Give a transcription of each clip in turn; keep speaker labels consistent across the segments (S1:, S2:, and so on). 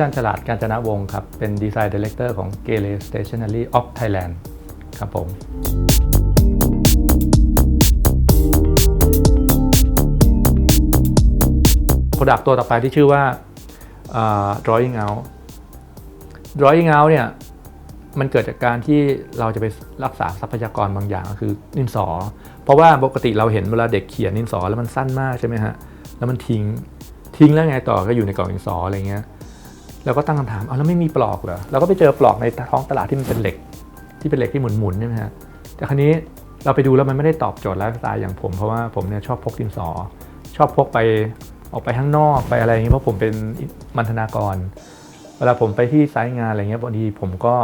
S1: ชันฉลาดการจนะวงครับ เป็นดีไซน์ดีเลกเตอร์ของ g a l e Stationery of Thailand ครับผมโปรดักตัวต่อไปที่ชื่อว่าอ่า drawing out drawing out เนี่ยมันเกิดจากการที่เราจะไปรักษาทรัพยากรบางอย่างก็คือดินสอ เพราะว่าปกติเราเห็นเวลาเด็กเขียนดินสอแล้วมันสั้นมากใช่ไหมฮะแล้วมันทิ้งทิ้งแล้วไงต่อก็อยู่ในกล่องดินสออะไรเงี้ย เราก็ตั้งคำถามเอาแล้วไม่มีปลอกเหรอเราก็ไปเจอปลอกในท้องตลาดที่มันเป็นเหล็ก ที่เป็นเหล็กที่หมุนๆใช่ไหมฮะแต่ครั้นี้เราไปดูแล้วมันไม่ได้ตอบโจทย์ไลฟ์สไตล์อย่างผม เพราะว่าผมเนี่ยชอบพกดินสอ ชอบพกไปออกไปข้างนอกไปอะไรอย่างเงี้ยเพราะผมเป็นมันธนากร เวลาผมไปที่ไซต์งานอะไรเงี้ยบางทีผมก็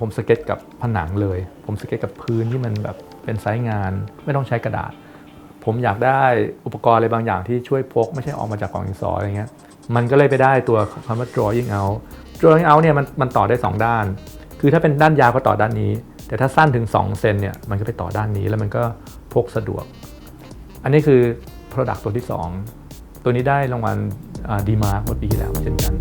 S1: ผมสเก็ตกับผนังเลย ผมสเก็ตกับพื้นที่มันแบบเป็นไซต์งาน ไม่ต้องใช้กระดาษ ผมอยากได้อุปกรณ์อะไรบางอย่างที่ช่วยพก ไม่ใช่ออกมาจากกล่องดินสออะไรเงี้ย มันก็เลยไปได้ตัวคำว่า drawing out drawing out เนี่ยมันมันต่อได้ 2 ด้าน คือถ้าเป็นด้านยาวก็ต่อด้านนี้ แต่ถ้าสั้นถึง 2 เซนเนี่ยมันก็ไปต่อด้านนี้แล้วมันก็พกสะดวก อันนี้คือ Product ตัวที่ 2 ตัวนี้ได้รางวัลดีมาร์กเมื่อปีที่แล้วเช่นกัน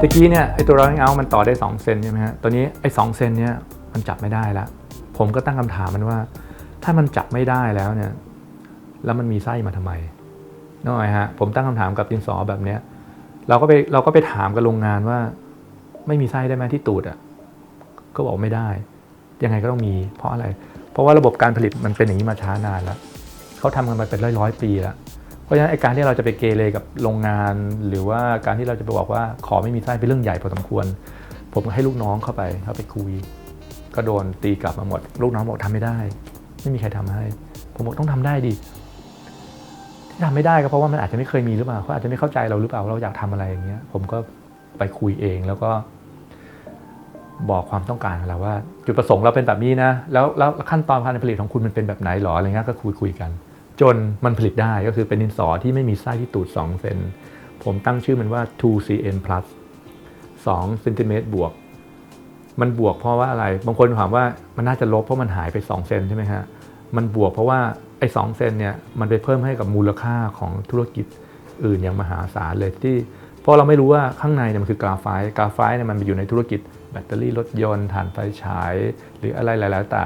S1: ตะกี้เนี่ยไอตัว drawing out มันต่อได้ 2 เซนใช่ไหมฮะตัวนี้ไอ้2เซนเนี่ยมันจับไม่ได้แล้ว ผมก็ตั้งคำถามมันว่า ถ้ามันจับไม่ได้แล้วเนี่ย แล้วมันมีไส้มาทำไมนึกออกไหมฮะ ผมตั้งคำถามกับดินสอแบบเนี้ย เราก็ไปเราก็ไปถามกับโรงงานว่า ไม่มีไส้ได้ไหมที่ตูดอะ ก็บอกไม่ได้ ยังไงก็ต้องมี เพราะอะไร เพราะว่าระบบการผลิตมันเป็นอย่างนี้มาช้านานแล้วเขาทำกันมาเป็นร้อยร้อยปีแล้วเพราะฉะนั้นไอการที่เราจะไปเกเรกับโรงงาน หรือว่าการที่เราจะไปบอกว่าขอไม่มีไส้เป็นเรื่องใหญ่พอสมควร ผมก็ให้ลูกน้องเข้าไปเข้าไปคุย ก็โดนตีกลับมาหมด ลูกน้องบอกทำไม่ได้ ไม่มีใครทำให้ ผมบอกต้องทำได้ดิที่ทำไม่ได้ก็เพราะว่ามันอาจจะไม่เคยมีหรือเปล่าเขาอาจจะไม่เข้าใจเราหรือเปล่าว่าเราอยากทำอะไรอย่างเงี้ย ผมก็ไปคุยเองแล้วก็ บอกความต้องการของเราว่า จุดประสงค์เราเป็นแบบนี้นะแล้วแล้วขั้นตอนการผลิตของคุณมันเป็นแบบไหนหรออะไรเงี้ยก็คุยคุยกัน จนมันผลิตได้ก็คือเป็นดินสอที่ไม่มีไส้ที่ตูด2เซนผมตั้งชื่อมันว่า 2cm plus 2เซนติเมตรบวก มันบวกเพราะว่าอะไร บางคนถามว่ามันน่าจะลบเพราะมันหายไป2เซนใช่ไหมฮะ มันบวกเพราะว่าไอ้สเซนเนี่ยมันไปเพิ่มให้กับมูลค่าของธุรกิจอื่นอย่างมหาศาลเลยที่เพราะเราไม่รู้ว่าข้างในเนี่ยมันคือกราไฟต์กราไฟต์เนี่ยมันไปอยู่ในธุรกิจ แบตเตอรี่รถยนต์ถ่านไฟฉาย หรืออะไรหลายๆแต่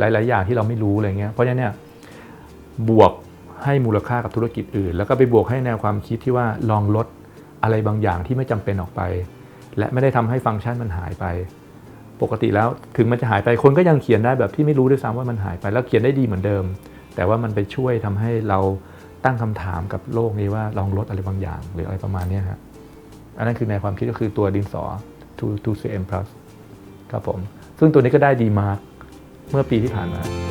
S1: หลายๆหลายๆอย่างที่เราไม่รู้อะไรเงี้ยเพราะฉะนั้นเนี่ยบวกให้มูลค่ากับธุรกิจอื่น แล้วก็ไปบวกให้แนวความคิดที่ว่าลองลดอะไรบางอย่างที่ไม่จำเป็นออกไป และไม่ได้ทำให้ฟังก์ชันมันหายไป ปกติแล้วถึงมันจะหายไปคนก็ยังเขียนได้แบบที่ไม่รู้ด้วยซ้ำว่ามันหายไป แล้วเขียนได้ดีเหมือนเดิม แต่ว่ามันไปช่วยทำให้เราตั้งคำถามกับโลกนี้ว่าลองลดอะไรบางอย่าง หรืออะไรประมาณนี้ครับอันนั้นคือในความคิดก็คือตัวดินสอ 2 2cm plus ครับผม ซึ่งตัวนี้ก็ได้ดีมากเมื่อปีที่ผ่านมา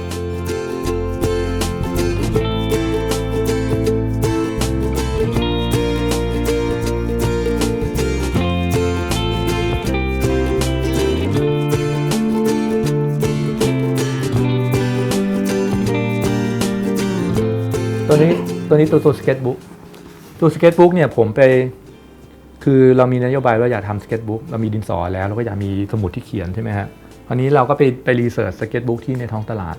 S1: ตัวนี้ตัวนี้ตัวตัวสเก็ตบุ๊กตัวสเก็ตบุ๊กเนี่ยผมไป คือเรามีนโยบายว่าอยากทำสเก็ตบุ๊กเรามีดินสอแล้วเราก็อยากมีสมุดที่เขียนใช่ไหมฮะคราวนี้เราก็ไปไปรีเสิร์ชสเก็ตบุ๊กที่ในท้องตลาด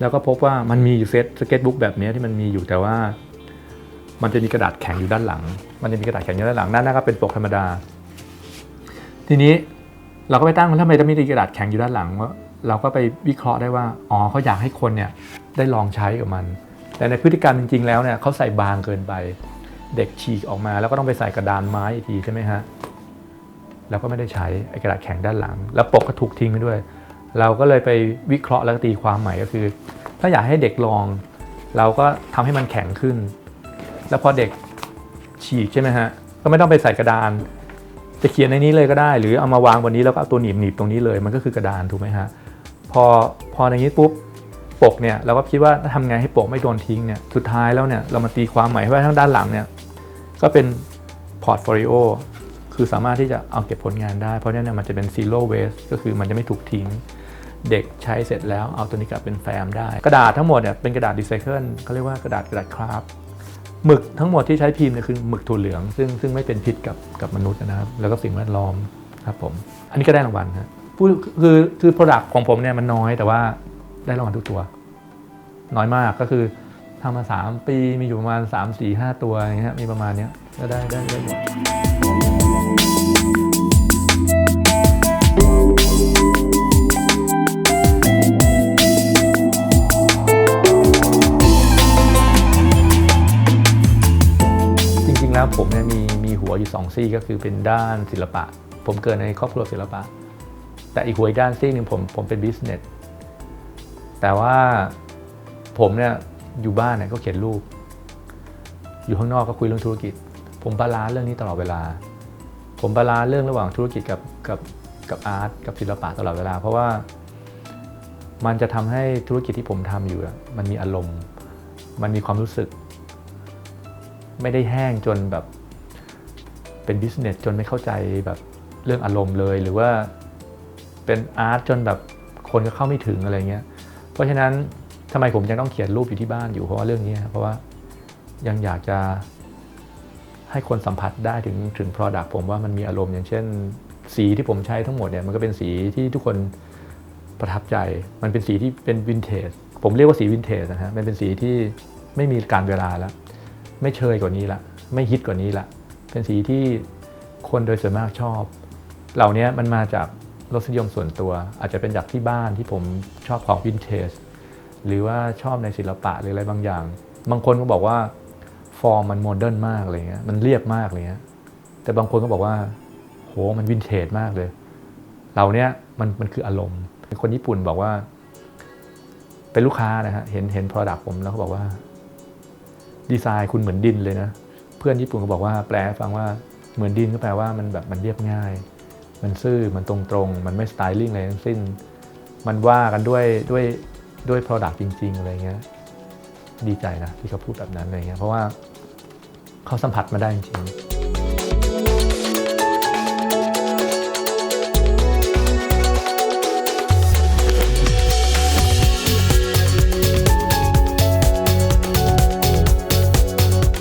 S1: แล้วก็พบว่ามันมีอยู่เซตสเก็ตบุ๊กแบบนี้ที่มันมีอยู่แต่ว่า มันจะมีกระดาษแข็งอยู่ด้านหลัง มันจะมีกระดาษแข็งอยู่ด้านหลังด้านหน้าก็เป็นปกธรรมดา ทีนี้เราก็ไปตั้งทำไมต้องมีกระดาษแข็งอยู่ด้านหลังว่าเราก็ไปวิเคราะห์ได้ว่า อ๋อเขาอยากให้คนเนี่ยได้ลองใช้กับมัน แต่ในพฤติกรรมจริง ๆ แล้วเนี่ยเขาใส่บางเกินไป เด็กฉีกออกมา แล้วก็ต้องไปใส่กระดานไม้อีกทีใช่ไหมฮะแล้วก็ไม่ได้ใช้ไอ้กระดาษแข็งด้านหลัง แล้วปกก็ถูกทิ้งไปด้วย เราก็เลยไปวิเคราะห์แล้วก็ตีความใหม่ก็คือ ถ้าอยากให้เด็กลอง เราก็ทำให้มันแข็งขึ้น แล้วพอเด็กฉีกใช่ไหมฮะก็ไม่ต้องไปใส่กระดาน จะเขียนในนี้เลยก็ได้ หรือเอามาวางบนนี้แล้วก็เอาตัวหนีบหนีบตรงนี้เลย มันก็คือกระดานถูกไหมฮะพอพออย่างนี้ปุ๊บ ปกเนี่ยเราก็คิดว่าทำไงให้ปกไม่โดนทิ้งเนี่ยสุดท้ายแล้วเนี่ยเรามาตีความใหม่ว่าทั้งด้านหลังเนี่ยก็เป็นพอร์ตโฟลิโอคือสามารถที่จะเอาเก็บผลงานได้ เพราะนั้นเนยมันจะเป็น zero waste ก็คือมันจะไม่ถูกทิ้ง เด็กใช้เสร็จแล้วเอาตัวนี้กลับเป็นแฟ้มได้ กระดาษทั้งหมดเนี่ยเป็นกระดาษรีไซเคิลเขาเรียกว่ากระดาษกระดาษคราฟหมึกทั้งหมดที่ใช้พิมพ์เนี่ยคือหมึกถั่วเหลือง ซึ่งซึ่งไม่เป็นพิษกับกับมนุษย์นะครับ แล้วก็สิ่งแวดล้อมครับผม อันนี้ก็ได้รางวัลครับคือคือ product ของผมเนี่ยมันน้อยแต่ว่า ได้รางวัลทุกตัว น้อยมากก็คือทำมา 3 ปีมีอยู่ประมาณ 3 4 5 ตัวอย่างเงี้ยมีประมาณเนี้ยก็ได้ได้ได้หมดจริงๆแล้วผมเนี่ยมีมีหัวอยู่สองซี่ก็คือเป็นด้านศิลปะ ผมเกิดในครอบครัวศิลปะ แต่อีกหัวอีกด้านซี่หนึ่งผมผมเป็นบิสเนส แต่ว่าผมเนี่ยอยู่บ้านเนี่ยก็เขียนรูป อยู่ข้างนอกก็คุยเรื่องธุรกิจ ผมบาลานซ์เรื่องนี้ตลอดเวลา ผมบาลานซ์เรื่องระหว่างธุรกิจกับกับกับอาร์ตกับศิลปะตลอดเวลา เพราะว่ามันจะทำให้ธุรกิจที่ผมทำอยู่ มันมีอารมณ์ มันมีความรู้สึก ไม่ได้แห้งจนแบบเป็นบิสเนสจนไม่เข้าใจแบบเรื่องอารมณ์เลย หรือว่าเป็นอาร์ตจนแบบคนก็เข้าไม่ถึงอะไรเงี้ย เพราะฉะนั้นทำไมผมยังต้องเขียนรูปอยู่ที่บ้านอยู่เพราะว่าเรื่องนี้เพราะว่ายังอยากจะให้คนสัมผัสได้ถึงถึง Product ผมว่ามันมีอารมณ์อย่างเช่น สีที่ผมใช้ทั้งหมดเนี่ยมันก็เป็นสีที่ทุกคนประทับใจ มันเป็นสีที่เป็นวินเทจผมเรียกว่าสีวินเทจนะฮะมันเป็นสีที่ไม่มีการเวลาแล้ว ไม่เชยกว่านี้ละไม่ฮิตกว่านี้ละเป็นสีที่คนโดยส่วนมากชอบ เหล่านี้มันมาจาก รสนิยมส่วนตัว อาจจะเป็นจากที่บ้านที่ผมชอบของวินเทจหรือว่าชอบในศิลปะหรืออะไรบางอย่าง บางคนก็บอกว่าฟอร์มมันโมเดิร์นมากอะไรเงี้ยมันเรียบมากอะไรเงี้ยแต่บางคนก็บอกว่า โหมันวินเทจมากเลยเหล่านี้มันมันคืออารมณ์คนญี่ปุ่นบอกว่า เป็นลูกค้านะฮะเห็นเห็น product ผมแล้วเขาบอกว่า ดีไซน์คุณเหมือนดินเลยนะ เพื่อนญี่ปุ่นก็บอกว่าแปลฟังว่าเหมือนดินก็แปลว่ามันแบบมันเรียบง่าย มันซื่อมันตรงๆ มันไม่สไตลิ่งอะไรทั้งสิ้น มันว่ากันด้วยด้วยด้วย Product จริง ๆ อะไรเงี้ยดีใจนะที่เขาพูดแบบนั้นอะไรเงี้ยเพราะว่าเขาสัมผัสมาได้จริงๆ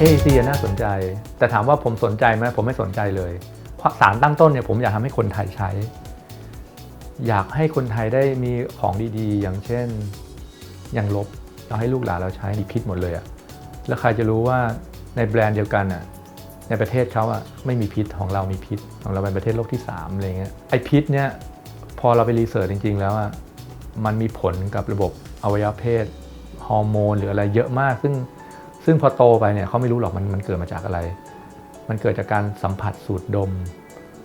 S1: AAC อะน่าสนใจ แต่ถามว่าผมสนใจไหมผมไม่สนใจเลย สารตั้งต้นเนี่ยผมอยากทำให้คนไทยใช้ อยากให้คนไทยได้มีของดีๆ อย่างเช่นอย่างลบเราให้ลูกหลานเราใช้ดีพิษหมดเลยอะแล้วใครจะรู้ว่าในแบรนด์เดียวกันอะในประเทศเขาอะไม่มีพิษของเรามีพิษของเราเป็นประเทศโลกที่3อะไรเงี้ยไอพิษเนี่ยพอเราไปรีเสิร์ชจริง ๆ แล้วอะมันมีผลกับระบบอวัยวะเพศฮอร์โมนหรืออะไรเยอะมาก ซึ่งซึ่งพอโตไปเนี่ยเขาไม่รู้หรอกมันมันเกิดมาจากอะไร มันเกิดจากการสัมผัสสูดดม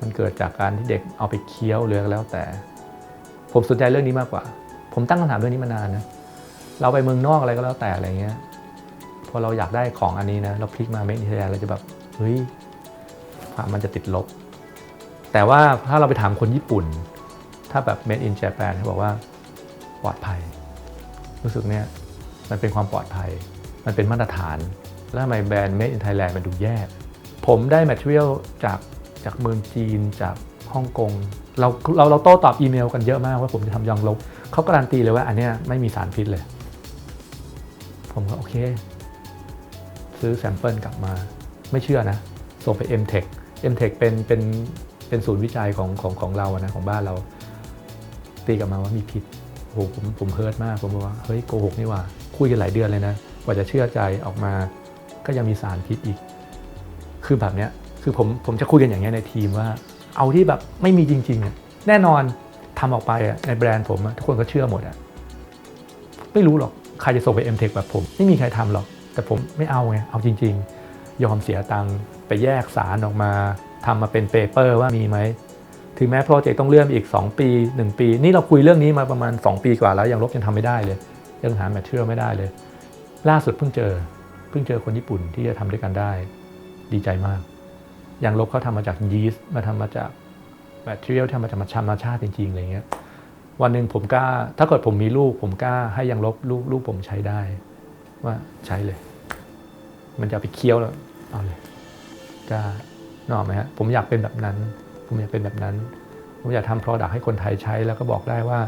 S1: มันเกิดจากการที่เด็กเอาไปเคี้ยวหรืออะไรแล้วแต่ ผมสนใจเรื่องนี้มากกว่า ผมตั้งคำถามเรื่องนี้มานานนะ เราไปเมืองนอกอะไรก็แล้วแต่อะไรเงี้ย พอเราอยากได้ของอันนี้นะ เราพลิกมาเมดิเทอร์เราจะแบบ เฮ้ยมันจะติดลบ แต่ว่าถ้าเราไปถามคนญี่ปุ่น ถ้าแบบ made in Japan เขาบอกว่าปลอดภัย รู้สึกเนี่ยมันเป็นความปลอดภัย มันเป็นมาตรฐาน แล้วทำไมแบรนด์ Made in Thailand มันดูแย่ ผมได้ material จากจากเมืองจีนจากฮ่องกงเราเราเราโต้ตอบอีเมลกันเยอะมากว่าผมจะทำยองลบเขาการันตีเลยว่าอันเนี้ยไม่มีสารพิษเลย ผมก็โอเค ซื้อแซมเปิลกลับมาไม่เชื่อนะส่งไป MTech MTech เป็นเป็นเป็นศูนย์วิจัยของของของเราอะนะของบ้านเรา ตีกลับมาว่ามีพิษโอ้โหผมผมเฮิร์ตมากผมบอกว่าเฮ้ยโกหกนี่ว่า คุยกันหลายเดือนเลยนะ กว่าจะเชื่อใจออกมาก็ยังมีสารพิษอีก คือแบบเนี้ยคือผมผมจะคุยกันอย่างเงี้ยในทีมว่า เอาที่แบบไม่มีจริงๆแน่นอนทำออกไปอะในแบรนด์ผมทุกคนก็เชื่อหมดอะไม่รู้หรอกใครจะส่งไป m t e c h แบบผม ไม่มีใครทำหรอก แต่ผมไม่เอาไงเอาจริง ๆ ยอมเสียตังค์ไปแยกสารออกมาทำมาเป็นเปเปอร์ว่ามีไหมถึงแม้โปรเจกต์ต้องเลื่อนไปอีก 2 ปี 1 ปี นี่เราคุยเรื่องนี้มาประมาณ 2 ปีกว่าแล้วยังลบยังทำไม่ได้เลยยังหาแมทเทียลไม่ได้เลย ล่าสุดเพิ่งเจอเพิ่งเจอคนญี่ปุ่นที่จะทำด้วยกันได้ ดีใจมาก อย่างลบเขาทำมาจากยีสต์มาทำมาจากแมทเทียลทำมาจากธรรมชาติจริงๆอะไรเงี้ยวันหนึ่งผมกล้า ถ้าเกิดผมมีลูก ผมกล้าให้ยังลบลูกลูกผมใช้ได้ ว่าใช้เลย มันจะไปเคี้ยวแล้วเอาเลยกล้านอกไหมฮะผมอยากเป็นแบบนั้น ผมอยากเป็นแบบนั้น ผมอยากทำ Product ให้คนไทยใช้แล้วก็บอกได้ว่า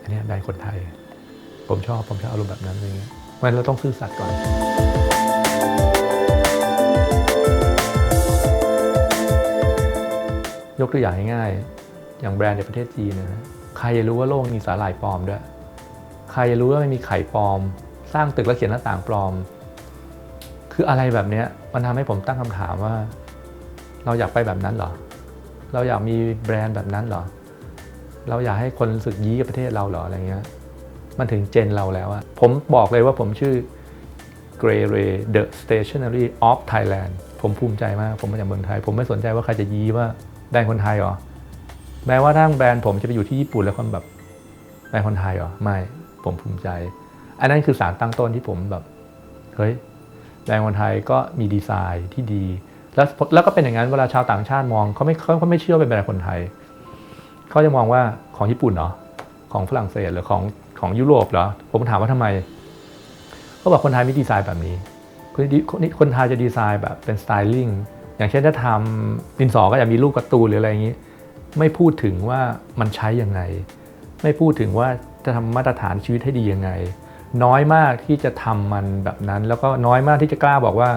S1: อันนี้ยแบรนด์คนไทย ผมชอบผมชอบอารมณ์แบบนั้นอะไรเงี้ยมันเราต้องซื่อสัตย์ก่อน กตัวอย่างง่ายๆ อย่างแบรนด์ในประเทศจีนนะใครจะรู้ว่าโลกมีสาหร่ายปลอมด้วย ใครจะรู้ว่าไม่มีไข่ปลอม สร้างตึกแล้วเขียนหน้าต่างปลอม คืออะไรแบบนี้มันทำให้ผมตั้งคำถามว่า เราอยากไปแบบนั้นเหรอ เราอยากมีแบรนด์แบบนั้นเหรอ เราอยากให้คนรู้สึกยี้กับประเทศเราเหรออะไรเงี้ย มันถึงเจนเราแล้วอะผมบอกเลยว่าผมชื่อ Gray Ray The Stationery of Thailand ผมภูมิใจมาก ผมมาจากเมืองไทย ผมไม่สนใจว่าใครจะยี้ว่า แบรนด์คนไทยเหรอแม้ว่าทั้งแบรนด์ผมจะไปอยู่ที่ญี่ปุ่นแล้วคนแบบแบรนด์คนไทยเหรอไม่ผมภูมิใจ อันนั้นคือสารตั้งต้นที่ผมแบบเฮ้ยแบรนด์คนไทยก็มีดีไซน์ที่ดี แล้วแล้วก็เป็นอย่างนั้นเวลาชาวต่างชาติมองเขาไม่เขาไม่เชื่อเป็นแบรนด์คนไทยเขาจะมองว่าของญี่ปุ่นเหรอของฝรั่งเศสหรือของของยุโรปเหรอผมถามว่าทำไมเขาบอกคนไทยไม่ดีไซน์แบบนี้คนคนไทยจะดีไซน์แบบเป็นสไตลิ่ง อย่างเช่นถ้าทำดินสอก็จะมีรูปการ์ตูนหรืออะไรอย่างนี้ ไม่พูดถึงว่ามันใช้ยังไง ไม่พูดถึงว่าจะทำมาตรฐานชีวิตให้ดียังไง น้อยมากที่จะทำมันแบบนั้น แล้วก็น้อยมากที่จะกล้าบอกว่า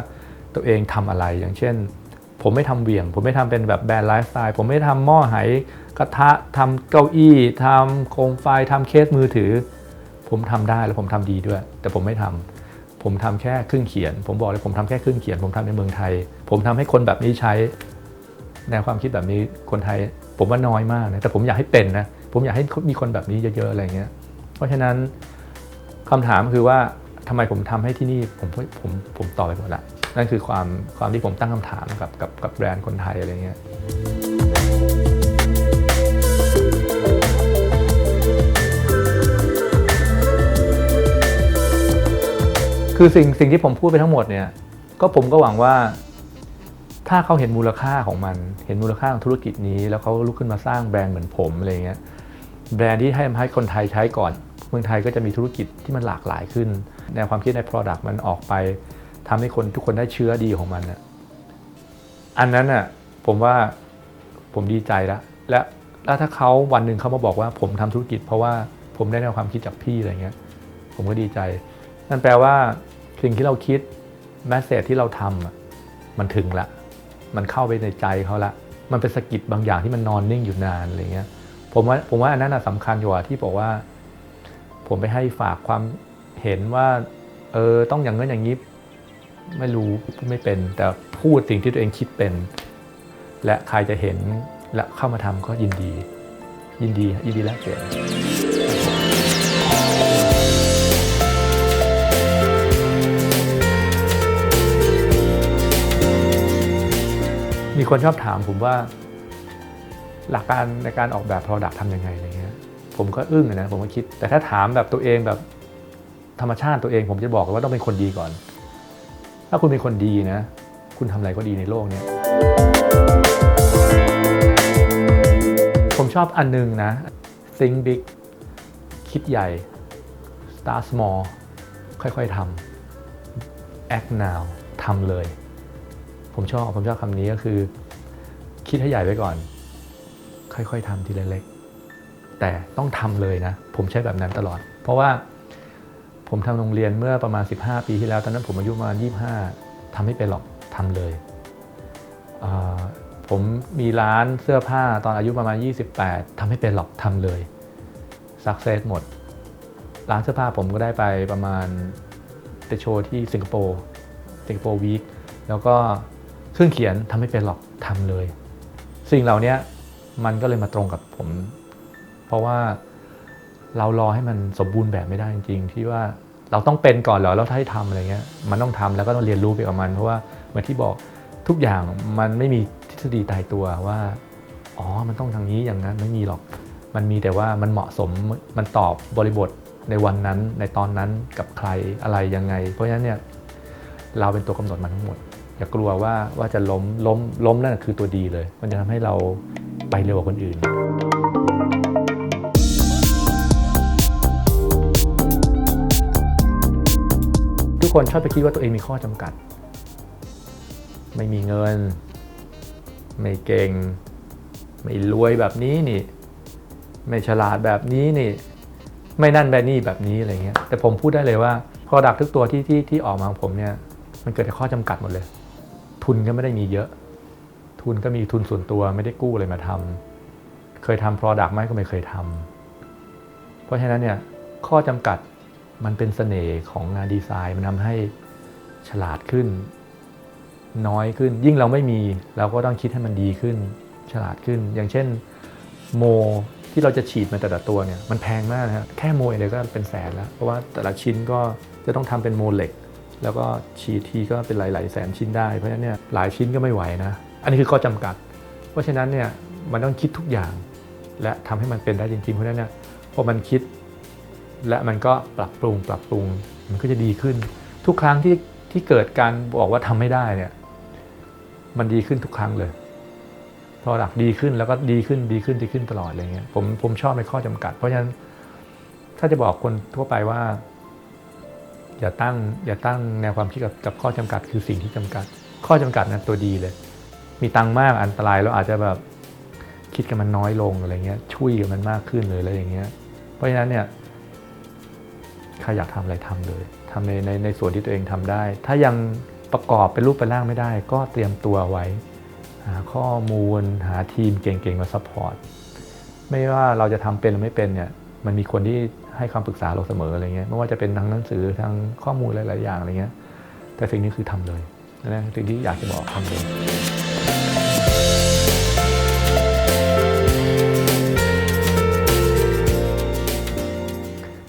S1: ตัวเองทำอะไรอย่างเช่น ผมไม่ทำเหวี่ยง ผมไม่ทำเป็นแบบแบรนด์ไลฟ์สไตล์ผมไม่ทำหม้อไหกระทะทำเก้าอี้ทำโคมไฟทำเคสมือถือ ผมทำได้แล้วผมทำดีด้วย แต่ผมไม่ทำ ผมทำแค่ครึ่งเขียน ผมบอกเลยผมทำแค่ครึ่งเขียน ผมทำในเมืองไทย ผมทำให้คนแบบนี้ใช้แนวความคิดแบบนี้คนไทย ผมว่าน้อยมากนะแต่ผมอยากให้เป็นนะผมอยากให้มีคนแบบนี้เยอะๆอะไรเงี้ย เพราะฉะนั้นคำถามคือว่าทำไมผมทำให้ที่นี่ผมผมผมตอบไปหมดละนั่นคือความความที่ผมตั้งคำถามกับกับกับแบรนด์คนไทยอะไรเงี้ย คือสิ่งสิ่งที่ผมพูดไปทั้งหมดเนี่ย ก็ผมก็หวังว่า ถ้าเขาเห็นมูลค่าของมัน เห็นมูลค่าของธุรกิจนี้ แล้วเขาลุกขึ้นมาสร้างแบรนด์เหมือนผมอะไรเงี้ยแบรนด์ที่ให้ให้คนไทยใช้ก่อน เมืองไทยก็จะมีธุรกิจที่มันหลากหลายขึ้นแนวความคิดใน Product มันออกไปทำให้คนทุกคนได้เชื้อดีของมันนะอันนั้นน่ะผมว่าผมดีใจแล้วและแล้วถ้าเขาวันหนึ่งเขามาบอกว่าผมทำธุรกิจ เพราะว่าผมได้แนวความคิดจากพี่อะไรเงี้ย ผมก็ดีใจ นั่นแปลว่าสิ่งที่เราคิดแมสเซจที่เราทำมันถึงละ มันเข้าไปในใจเขาละ มันเป็นสกิดบางอย่างที่มันนอนนิ่งอยู่นานอะไรเงี้ยผมว่าผมว่าอันนั้นสำคัญกว่าที่บอกว่า ผมไปให้ฝากความเห็นว่าเออต้องอย่างนั้นอย่างนี้ไม่รู้ไม่เป็น แต่พูดสิ่งที่ตัวเองคิดเป็น และใครจะเห็นและเข้ามาทำก็ยินดี ยินดียินดีแลกเปลี่ยน มีคนชอบถามผมว่าหลักการในการออกแบบ Product ทำยังไงอะไรเงี้ยผมก็อึ้งนะผมก็คิด แต่ถ้าถามแบบตัวเองแบบธรรมชาติตัวเอง ผมจะบอกว่าต้องเป็นคนดีก่อน ถ้าคุณเป็นคนดีนะ คุณทำอะไรก็ดีในโลกเนี้ยผมชอบอันนึงนะ think big คิดใหญ่ start small ค่อยๆทำ act now ทำเลย ผมชอบผมชอบคำนี้ก็คือ คิดให้ใหญ่ไว้ก่อน ค่อยๆทำทีละเล็ก แต่ต้องทำเลยนะ ผมใช้แบบนั้นตลอด เพราะว่าผมทำโรงเรียนเมื่อประมาณ 15 ปีที่แล้ว ตอนนั้นผมอายุประมาณ 25ทำไม่เป็นหรอกทำเลย ผมมีร้านเสื้อผ้าตอนอายุประมาณ 28ทำไม่เป็นหรอกทำเลยสักเซสหมด ร้านเสื้อผ้าผมก็ได้ไปประมาณไปโชว์ที่สิงคโปร์สิงคโปร์วีคแล้วก็ เครื่องเขียนทำไม่เป็นหรอกทำเลย สิ่งเหล่านี้มันก็เลยมาตรงกับผม เพราะว่าเรารอให้มันสมบูรณ์แบบไม่ได้จริง ๆ ที่ว่าเราต้องเป็นก่อนเหรอแล้วถ้าให้ทำอะไรเงี้ยมันต้องทำแล้วก็ต้องเรียนรู้ไปกับมัน เพราะว่าเหมือนที่บอกทุกอย่างมันไม่มีทฤษฎีตายตัวว่าอ๋อ มันต้องทางนี้อย่างนั้นไม่มีหรอก มันมีแต่ว่ามันเหมาะสม มันตอบบริบทในวันนั้น ในตอนนั้นกับใครอะไรยังไง เพราะฉะนั้นเนี่ย เราเป็นตัวกำหนดมันทั้งหมด อย่ากลัวว่าว่าจะล้มล้มล้มนั่นคือตัวดีเลย มันจะทำให้เราไปเร็วกว่าคนอื่นทุกคนชอบไปคิดว่าตัวเองมีข้อจำกัด ไม่มีเงิน ไม่เก่ง ไม่รวยแบบนี้นี่ ไม่ฉลาดแบบนี้นี่ ไม่นั่นแบบนี้แบบนี้อะไรเงี้ย แต่ผมพูดได้เลยว่า Product ทุกตัวที่ที่ที่ออกมาของผมเนี่ย มันเกิดจากข้อจำกัดหมดเลย ทุนก็ไม่ได้มีเยอะ ทุนก็มีทุนส่วนตัวไม่ได้กู้อะไรมาทำเคยทำ Product ไหมก็ไม่เคยทำเพราะฉะนั้นเนี่ยข้อจำกัดมันเป็นเสน่ห์ของงานดีไซน์มันทำให้ฉลาดขึ้น น้อยขึ้น ยิ่งเราไม่มีเราก็ต้องคิดให้มันดีขึ้น ฉลาดขึ้น อย่างเช่นโมที่เราจะฉีดมาแต่ละตัวเนี่ยมันแพงมากนะฮะแค่โมเองก็เป็นแสนแล้ว เพราะว่าแต่ละชิ้นก็จะต้องทำเป็นโมเหล็ก แล้วก็ฉีดทีก็เป็นหลาย ๆ แสนชิ้นได้ เพราะฉะนั้นเนี่ยหลายชิ้นก็ไม่ไหวนะ อันนี้คือข้อจำกัด เพราะฉะนั้นเนี่ยมันต้องคิดทุกอย่าง และทำให้มันเป็นได้จริง ๆ เพราะฉะนั้นเนี่ยพอมันคิด และมันก็ปรับปรุงปรับปรุงมันก็จะดีขึ้น ทุกครั้งที่ที่เกิดการบอกว่าทำไม่ได้เนี่ยมันดีขึ้นทุกครั้งเลย พอหลักดีขึ้นแล้วก็ดีขึ้นดีขึ้นดีขึ้นตลอดอะไรเงี้ยผมผมชอบในข้อจำกัด เพราะฉะนั้นถ้าจะบอกคนทั่วไปว่า อย่าตั้งอย่าตั้งแนวความคิดกับกับข้อจำกัดคือสิ่งที่จำกัด ข้อจำกัดนะตัวดีเลย มีตังมากอันตรายเราอาจจะแบบคิดกับมันน้อยลงอะไรเงี้ยช่วยกับมันมากขึ้นเลยอะไรอย่างเงี้ย เพราะฉะนั้นเนี่ยใครอยากทำอะไรทำเลยทำในในในส่วนที่ตัวเองทำได้ ถ้ายังประกอบเป็นรูปเป็นร่างไม่ได้ ก็เตรียมตัวไว้ หาข้อมูลหาทีมเก่งๆมาซัพพอร์ตไม่ว่าเราจะทำเป็นหรือไม่เป็นเนี่ยมันมีคนที่ ให้คำปรึกษาเราเสมออะไรเงี้ยไม่ว่าจะเป็นทางหนังสือทางข้อมูลหลาย ๆ อย่างอะไรเงี้ยแต่สิ่งนี้คือทำเลยนะสิ่งที่อยากจะบอกทำเลย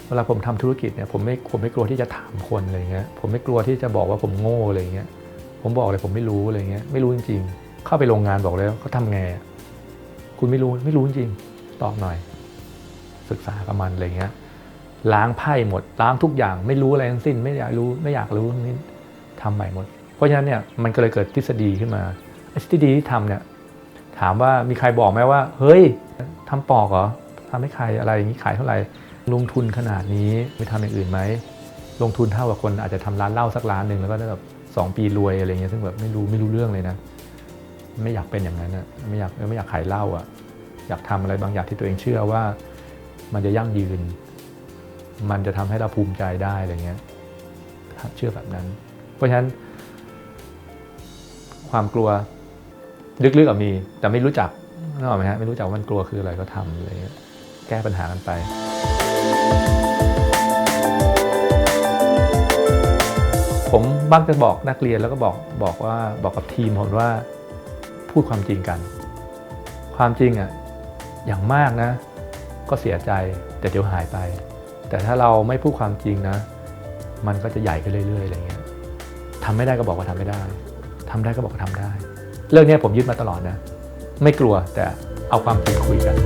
S1: เวลาผมทำธุรกิจเนี่ยผมไม่ผมไม่กลัวที่จะถามคนอะไรเงี้ยผมไม่กลัวที่จะบอกว่าผมโง่อะไรเงี้ยผมบอกเลยผมไม่รู้อะไรเงี้ยไม่รู้จริง ๆ เข้าไปโรงงานบอกเลยว่าเขาทำไงคุณไม่รู้ไม่รู้จริงตอบหน่อย ศึกษากับมันอะไรเงี้ย ล้างไพ่หมด ล้างทุกอย่างไม่รู้อะไรทั้งสิ้น ไม่อยากรู้ไม่อยากรู้ทั้งนี้ทำใหม่หมด เพราะฉะนั้นเนี่ยมันก็เลยเกิดทฤษฎีขึ้นมาไอ้ทฤษฎีที่ทำเนี่ยถามว่ามีใครบอกไหมว่า เฮ้ยทำปอกเหรอทำให้ใครอะไรอย่างนี้ขายเท่าไหร่ลงทุนขนาดนี้ไม่ทำอย่างอื่นไหมลงทุนเท่ากับคนอาจจะทำร้านเหล้าสักร้านหนึ่งแล้วก็ได้แบบสองปีรวยอะไรเงี้ยซึ่งแบบไม่รู้ไม่รู้เรื่องเลยนะ ไม่อยากเป็นอย่างนั้นนะไม่อยากไม่อยากขายเหล้าอะอยากทำอะไรบางอย่างที่ตัวเองเชื่อว่า มันจะยั่งยืน มันจะทำให้เราภูมิใจได้อะไรเงี้ยเชื่อแบบนั้น เพราะฉะนั้น ความกลัวลึกๆอะมี แต่ไม่รู้จักนึกออกไหมฮะไม่รู้จักว่ามันกลัวคืออะไรก็ทำอะไรเงี้ยแก้ปัญหากันไปผมบักจะบอกนักเรียนแล้วก็บอกบอกว่าบอกกับทีมผมว่าพูดความจริงกัน ความจริงอะอย่างมากนะ ก็เสียใจแต่เดี๋ยวหายไป แต่ถ้าเราไม่พูดความจริงนะ มันก็จะใหญ่ขึ้นเรื่อยๆอะไรเงี้ยทำไม่ได้ก็บอกว่าทำไม่ได้ทำได้ก็บอกว่าทำได้ เรื่องนี้ผมยึดมาตลอดนะ ไม่กลัวแต่เอาความจริงคุยกัน